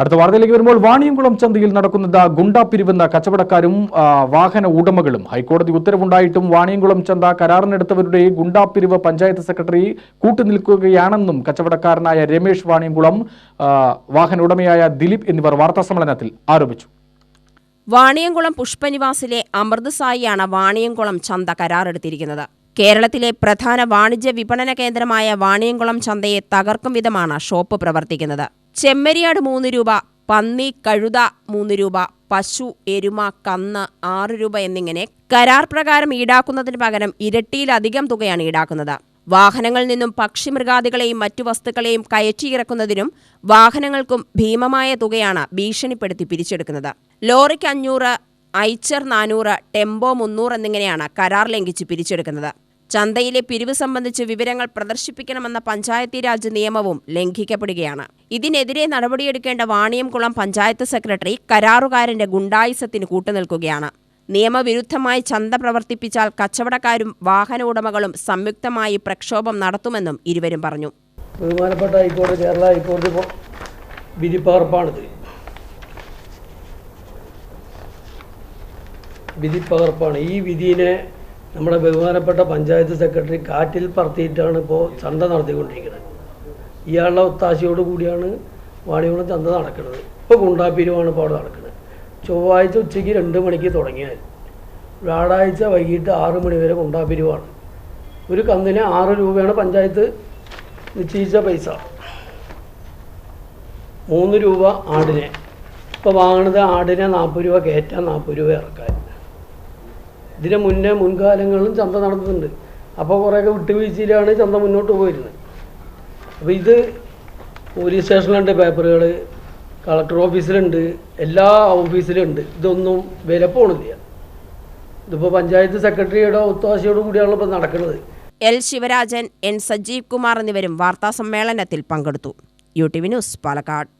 അടുത്ത വാർത്തയിലേക്ക് വരുമ്പോൾ വാണിയംകുളം ചന്തയിൽ നടക്കുന്നത് ഗുണ്ടാപ്പിരിവെന്ന കച്ചവടക്കാരും വാഹന ഉടമകളും. ഹൈക്കോടതി ഉത്തരവുണ്ടായിട്ടും വാണിയംകുളം ചന്ത കരാറിനെടുത്തവരുടെ ഗുണ്ടാപ്പിരിവ് പഞ്ചായത്ത് സെക്രട്ടറി കൂട്ടുനിൽക്കുകയാണെന്നും കച്ചവടക്കാരനായ രമേഷ് വാണിയംകുളം വാഹന ഉടമയായ ദിലീപ് എന്നിവർ വാർത്താസമ്മേളനത്തിൽ ആരോപിച്ചു. വാണിയംകുളം പുഷ്പനിവാസിലെ അമൃതസായിയാണ് വാണിയംകുളം ചന്ത കരാറെടുത്തിരിക്കുന്നത്. കേരളത്തിലെ പ്രധാന വാണിജ്യ വിപണന കേന്ദ്രമായ വാണിയംകുളം ചന്തയെ തകർക്കും വിധമാണ് ഷോപ്പ് പ്രവർത്തിക്കുന്നത്. ചെമ്മരിയാട് മൂന്ന് രൂപ പന്നി കഴുത മൂന്ന് രൂപ പശു എരുമ കന്ന് ആറ് രൂപ എന്നിങ്ങനെ കരാർ പ്രകാരം ഈടാക്കുന്നതിന് പകരം ഇരട്ടിയിലധികം തുകയാണ് ഈടാക്കുന്നത്. വാഹനങ്ങളിൽ നിന്നും പക്ഷിമൃഗാദികളെയും മറ്റു വസ്തുക്കളെയും കയറ്റിയിറക്കുന്നതിനും വാഹനങ്ങൾക്കും ഭീമമായ തുകയാണ് ഭീഷണിപ്പെടുത്തി പിരിച്ചെടുക്കുന്നത്. ലോറിക്ക് അഞ്ഞൂറ് ഐച്ചർ നാനൂറ് ടെമ്പോ മുന്നൂറ് എന്നിങ്ങനെയാണ് കരാർ ലംഘിച്ച് പിരിച്ചെടുക്കുന്നത്. ചന്തയിലെ പിരിവ് സംബന്ധിച്ച് വിവരങ്ങൾ പ്രദർശിപ്പിക്കണമെന്ന പഞ്ചായത്തി രാജ് നിയമവും ലംഘിക്കപ്പെടുകയാണ്. ഇതിനെതിരെ നടപടിയെടുക്കേണ്ട വാണിയംകുളം പഞ്ചായത്ത് സെക്രട്ടറി കരാറുകാരന്റെ ഗുണ്ടായുസത്തിന് കൂട്ടുനിൽക്കുകയാണ്. നിയമവിരുദ്ധമായി ചന്ത പ്രവർത്തിപ്പിച്ചാൽ കച്ചവടക്കാരും വാഹന ഉടമകളും സംയുക്തമായി പ്രക്ഷോഭം നടത്തുമെന്നും ഇരുവരും പറഞ്ഞു. ബഹുമാനപ്പെട്ട ഹൈക്കോടതി കേരള ഹൈക്കോടതി വിധിപ്പകർപ്പാണിത്. വിധിപ്പകർപ്പാണ്. ഈ വിധിനെ നമ്മുടെ ബഹുമാനപ്പെട്ട പഞ്ചായത്ത് സെക്രട്ടറി കാറ്റിൽ പറത്തിയിട്ടാണ് ഇപ്പോൾ ചന്ത നടത്തിക്കൊണ്ടിരിക്കുന്നത്. ഇയാളുടെ ഒത്താശയോട് കൂടിയാണ് വാണിയോളം ചന്ത നടക്കുന്നത്. ഇപ്പോൾ ഗുണ്ടാപ്പീരുമാണ് ഇപ്പോൾ അവിടെ നടക്കുന്നത്. ചൊവ്വാഴ്ച ഉച്ചയ്ക്ക് രണ്ട് മണിക്ക് തുടങ്ങിയാൽ വ്യാഴാഴ്ച വൈകിട്ട് ആറ് മണി വരെ ഗുണ്ടാപ്പിരിവാണ്. ഒരു കന്നിന് ആറ് രൂപയാണ് പഞ്ചായത്ത് നിശ്ചയിച്ച പൈസ. മൂന്ന് രൂപ ആടിനെ. ഇപ്പോൾ വാങ്ങണത് ആടിനെ നാൽപ്പത് രൂപ കയറ്റാൻ നാൽപ്പത് രൂപ ഇറക്കാൻ. ഇതിന് മുന്നേ മുൻകാലങ്ങളിലും ചന്ത നടത്തുന്നുണ്ട് അപ്പോൾ കുറേയൊക്കെ വിട്ടുവീഴ്ചയിലാണ് ചന്ത മുന്നോട്ട് പോയിരുന്നത്. അപ്പോൾ ഇത് പോലീസ് സ്റ്റേഷനിലുണ്ട് പേപ്പറുകൾ കളക്ടർ ഓഫീസിലുണ്ട് എല്ലാ ഓഫീസിലുണ്ട്. ഇതൊന്നും വില പോണില്ല. ഇതിപ്പോൾ പഞ്ചായത്ത് സെക്രട്ടറിയുടെ ഒത്താശയോട് കൂടിയാണ് ഇപ്പോൾ നടക്കുന്നത്. എൽ ശിവരാജൻ എൻ സജീവ് കുമാർ എന്നിവരും വാർത്താസമ്മേളനത്തിൽ പങ്കെടുത്തു. U T V news Palakkad.